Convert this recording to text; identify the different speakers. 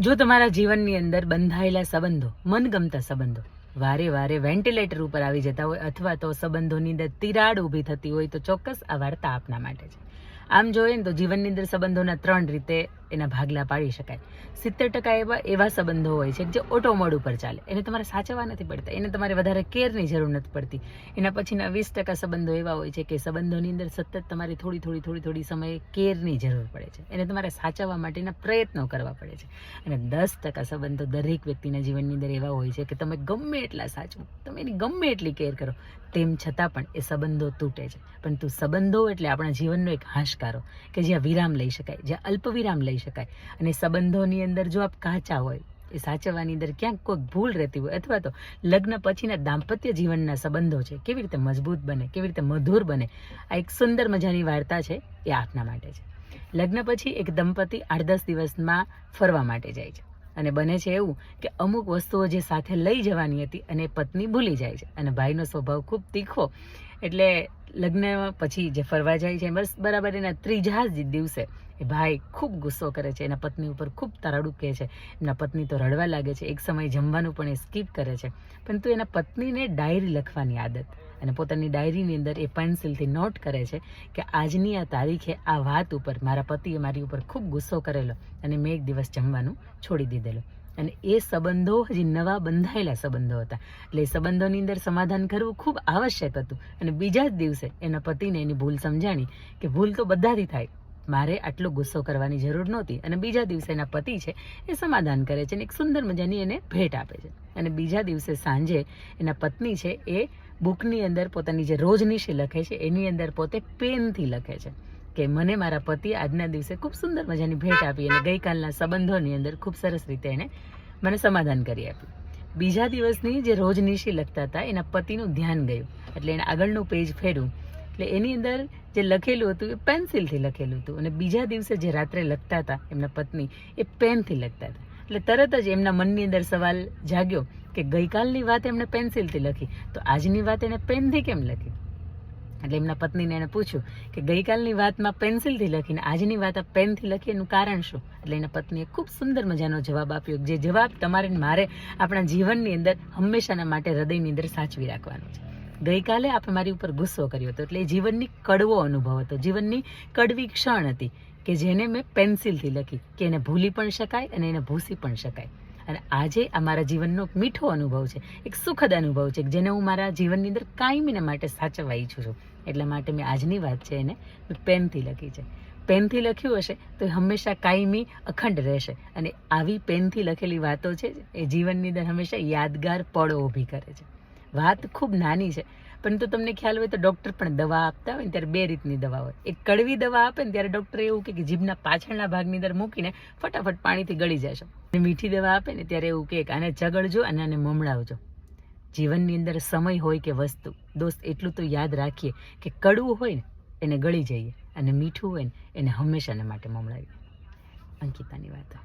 Speaker 1: જો તમારા જીવનની અંદર બંધાયેલા સંબંધો, મનગમતા સંબંધો, વારે વારે વેન્ટિલેટર ઉપર આવી જતા હોય અથવા તો સંબંધોની અંદર તિરાડ ઊભી થતી હોય તો ચોક્કસ આ વાર્તા આપના માટે છે. આમ જોઈએ ને તો જીવનની અંદર સંબંધોના ત્રણ રીતે એના ભાગલા પાડી શકાય. સિત્તેર ટકા એવા એવા સંબંધો હોય છે જે ઓટો મોડ ઉપર ચાલે. એને તમારે સાચવવા નથી પડતા. એને તમારે વધારે કેરની જરૂર નથી પડતી. એના પછીના વીસ ટકા સંબંધો એવા હોય છે કે સંબંધોની અંદર સતત તમારે થોડી થોડી થોડી થોડી સમયે કેરની જરૂર પડે છે. એને તમારે સાચવવા માટેના પ્રયત્નો કરવા પડે છે. અને દસ ટકા સંબંધો દરેક વ્યક્તિના જીવનની અંદર એવા હોય છે કે તમે ગમે એટલા સાચવો, તમે એની ગમે એટલી કેર કરો, તેમ છતાં પણ એ સંબંધો તૂટે છે. પરંતુ સંબંધો એટલે આપણા જીવનનો એક હાશકારો કે જ્યાં વિરામ લઈ શકાય, જ્યાં અલ્પ વિરામ લઈ શકાય. અને સંબંધોની અંદર જો આપ કાચા હોય, એ સાચવવાની અંદર ક્યાંક કોઈક ભૂલ રહેતી હોય અથવા તો લગ્ન પછીના દાંપત્ય જીવનના સંબંધો છે, કેવી રીતે મજબૂત બને, કેવી રીતે મધુર બને, આ એક સુંદર મજાની વાર્તા છે, એ આપના માટે છે. લગ્ન પછી એક દંપતી આઠ દસ દિવસમાં ફરવા માટે જાય છે. અને બને છે એવું કે અમુક વસ્તુઓ જે સાથે લઈ જવાની હતી અને પત્ની ભૂલી જાય છે. અને ભાઈનો સ્વભાવ ખૂબ તીખો, એટલે લગ્ન પછી જે ફરવા જાય છે, બસ બરાબર એના ત્રીજા જ દિવસે એ ભાઈ ખૂબ ગુસ્સો કરે છે, એના પત્ની ઉપર ખૂબ તરાડું કહે છે. એમના પત્ની તો રડવા લાગે છે, એક સમય જમવાનું પણ એ સ્કીપ કરે છે. પરંતુ એના પત્નીને ડાયરી લખવાની આદત અને પોતાની ડાયરીની અંદર એ પેન્સિલથી નોટ કરે છે કે આજની આ તારીખે આ વાત ઉપર, મારા પતિએ મારી ઉપર ખૂબ ગુસ્સો કરેલો અને મેં એક દિવસ જમવાનું છોડી દીધેલું. અને એ સંબંધો હજી નવા બંધાયેલા સંબંધો હતા. એટલે એ સંબંધોની અંદર સમાધાન કરવું ખૂબ આવશ્યક હતું. અને બીજા જ દિવસે એના પતિને એની ભૂલ સમજાણી કે ભૂલ તો બધાથી થાય. મારે આટલો ગુસ્સો કરવાની જરૂર નહોતી. અને બીજા દિવસે એના પતિ છે એ સમાધાન કરે છે અને એક સુંદર મજાની એને ભેટ આપે છે. અને બીજા દિવસે સાંજે એના પત્ની છે એ બુકની અંદર પોતાની જે રોજનીશી લખે છે, એની અંદર પોતે પેનથી લખે છે. કે મને મારા પતિ આજના દિવસે ખૂબ સુંદર મજાની ભેટ આપી અને ગઈકાલના સંબંધોની અંદર ખૂબ સરસ રીતે એને મને સમાધાન કરી આપ્યું. બીજા દિવસની જે રોજનીશી લખતા હતા, એના પતિનું ધ્યાન ગયું. એટલે એને આગળનું પેજ ફેર્યું. એટલે એની અંદર જે લખેલું હતું, એ પેન્સિલથી લખેલું હતું. અને બીજા દિવસે જે રાત્રે લખતા હતા, એમના પત્ની, એ પેનથી લખતા હતા. એટલે તરત જ એમના મનની અંદર સવાલ જાગ્યો કે ગઈકાલની વાત એમણે પેન્સિલથી લખી. તો આજની વાત એને પેનથી કેમ લખી? એટલે એમના પત્નીને એને પૂછ્યું કે ગઈકાલની વાતમાં પેન્સિલથી લખીને આજની વાત આ પેનથી લખી એનું કારણ શું? એટલે એના પત્નીએ ખૂબ સુંદર મજાનો જવાબ આપ્યો જે જવાબ તમારે મારે આપણા જીવનની અંદર હંમેશાના માટે હૃદયની અંદર સાચવી રાખવાનો છે. ગઈકાલે આપણે મારી ઉપર ગુસ્સો કર્યો હતો એટલે એ જીવનની કડવો અનુભવ હતો. જીવનની કડવી ક્ષણ હતી કે જેને મેં પેન્સિલથી લખી કે એને ભૂલી પણ શકાય અને એને ભૂસી પણ શકાય. અને આજે આ મારા જીવનનો એક મીઠો અનુભવ છે, એક સુખદ અનુભવ છે જેને હું મારા જીવનની અંદર કાયમીને માટે સાચવવા ઈચ્છું છું. એટલા માટે મેં આજની વાત છે એને પેનથી લખી છે. પેનથી લખ્યું હશે તો એ હંમેશા કાયમી અખંડ રહેશે અને આવી પેનથી લખેલી વાતો છે એ જીવનની અંદર હંમેશા યાદગાર પળો ઊભી કરે છે. વાત ખૂબ નાની છે. પરંતુ તમને ખ્યાલ હોય તો ડૉક્ટર પણ દવા આપતા હોય ને ત્યારે બે રીતની દવા હોય. એક કડવી દવા આપે ને ત્યારે ડૉક્ટર એવું કે જીભના પાછળના ભાગની અંદર મૂકીને ફટાફટ પાણીથી ગળી જશો અને મીઠી દવા આપે ને ત્યારે એવું કે આને ચગડજો અને આને મમડાવજો. જીવનની અંદર સમય હોય કે વસ્તુ, દોસ્ત એટલું તો યાદ રાખીએ કે કડવું હોય ને એને ગળી જઈએ, અને મીઠું હોય ને એને હંમેશાને માટે મમડાવીએ. અંકિતાની વાતો.